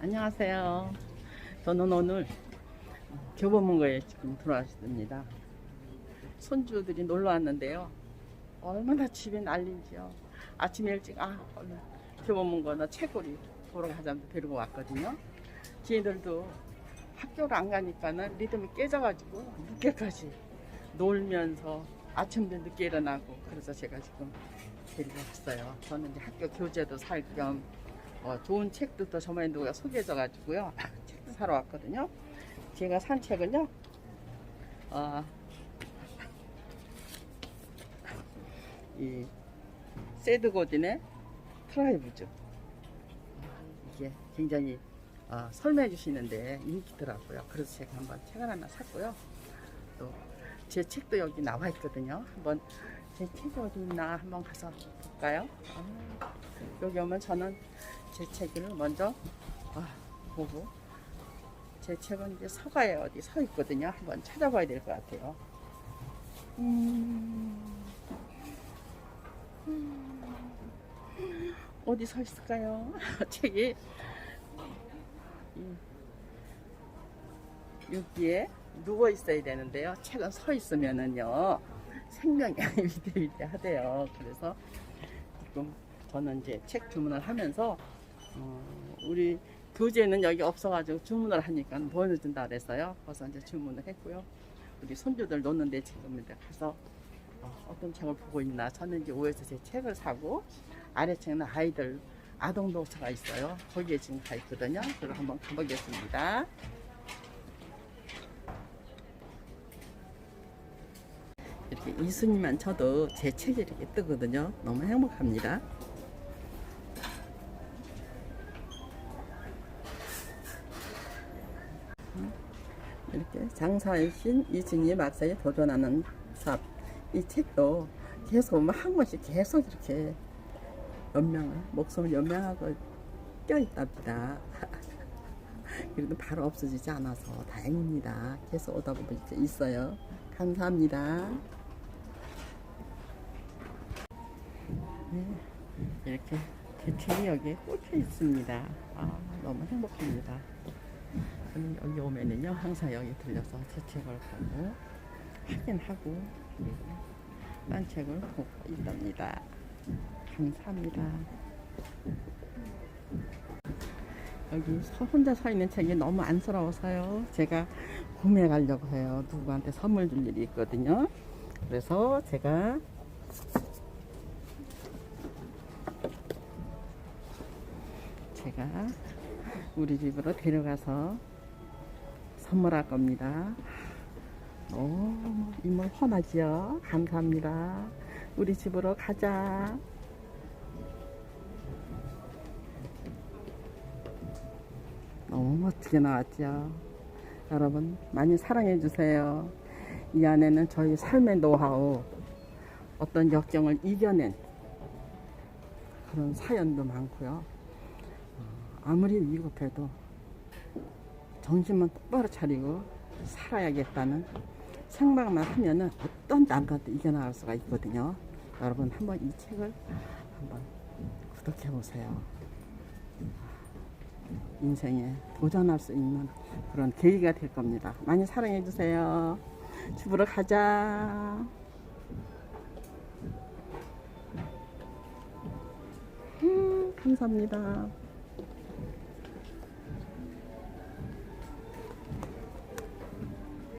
안녕하세요. 저는 오늘 교보문고에 지금 들어왔습니다. 손주들이 놀러 왔는데요. 얼마나 집이 난리지요. 아침 일찍 아 얼른 교보문고나 채굴이 보러 가자면서 데리고 왔거든요. 지인들도 학교를 안 가니까는 리듬이 깨져가지고 늦게까지 놀면서 아침도 늦게 일어나고 그래서 제가 지금 데리고 왔어요. 저는 이제 학교 교재도 살겸 어, 좋은 책도 또 저번에 누가 소개해줘가지고요. 책도 사러 왔거든요. 제가 산 책은요. 어, 이 세드 고딘의 트라이브즈 이게 굉장히 어, 설명해 주시는데 인기더라고요. 그래서 제가 한번 책을 하나 샀고요. 또 제 책도 여기 나와 있거든요. 한번 제 책이 어디 있나 한번 가서 볼까요? 아, 여기 오면 저는 제 책을 먼저 아, 보고 제 책은 이제 서가에 어디 서 있거든요. 한번 찾아봐야 될 것 같아요. 음, 음, 어디 서 있을까요? 책이 이- 여기에 누워 있어야 되는데요. 책은 서 있으면은요 생명이 위대위대하대요. 그래서 지금 저는 이제 책 주문을 하면서 어, 우리 교재는 여기 없어가지고 주문을 하니까 보내준다 그랬어요. 그래서 이제 주문을 했고요. 우리 손주들 노는데 지금 이제 가서 어, 떤 책을 보고 있나 저는 이제 오에서 제 책을 사고 아래 책은 아이들 아동 독서가 있어요. 거기에 지금 가 있거든요. 그럼 한번 가보겠습니다. 이렇게 이순이만 쳐도 제 책이 이렇게 뜨거든요. 너무 행복합니다. 이렇게 장사의 신 이순이 막사에 도전하는 삽. 이 책도 계속 뭐한 권씩 계속 이렇게 연명을, 목숨을 연명하고 껴있답니다. 그래도 바로 없어지지 않아서 다행입니다. 계속 오다 보면 이렇게 있어요. 감사합니다. 네, 이렇게 제 책이 여기에 꽂혀 있습니다. 아, 너무 행복합니다. 여기 오면은요, 항상 여기 들려서 제 책을 보고 확인하고 그리고 딴 책을 보고 있답니다. 감사합니다. 여기 서- 혼자 서 있는 책이 너무 안쓰러워서요. 제가 구매해 가려고 해요. 누구한테 선물 줄 일이 있거든요. 그래서 제가 제가 우리 집으로 데려가서 선물할 겁니다. 너무 이모 환하지요? 감사합니다. 우리 집으로 가자. 너무 멋지게 나왔죠. 여러분 많이 사랑해 주세요. 이 안에는 저희 삶의 노하우, 어떤 역경을 이겨낸 그런 사연도 많고요. 어, 아무리 위급해도 정신만 똑바로 차리고 살아야겠다는 생각만 하면은 어떤 난관도 이겨나갈 수가 있거든요. 여러분 한번 이 책을 한번 구독해 보세요. 인생에 도전할 수 있는 그런 계기가 될 겁니다. 많이 사랑해 주세요. 집으로 가자. 음, 감사합니다.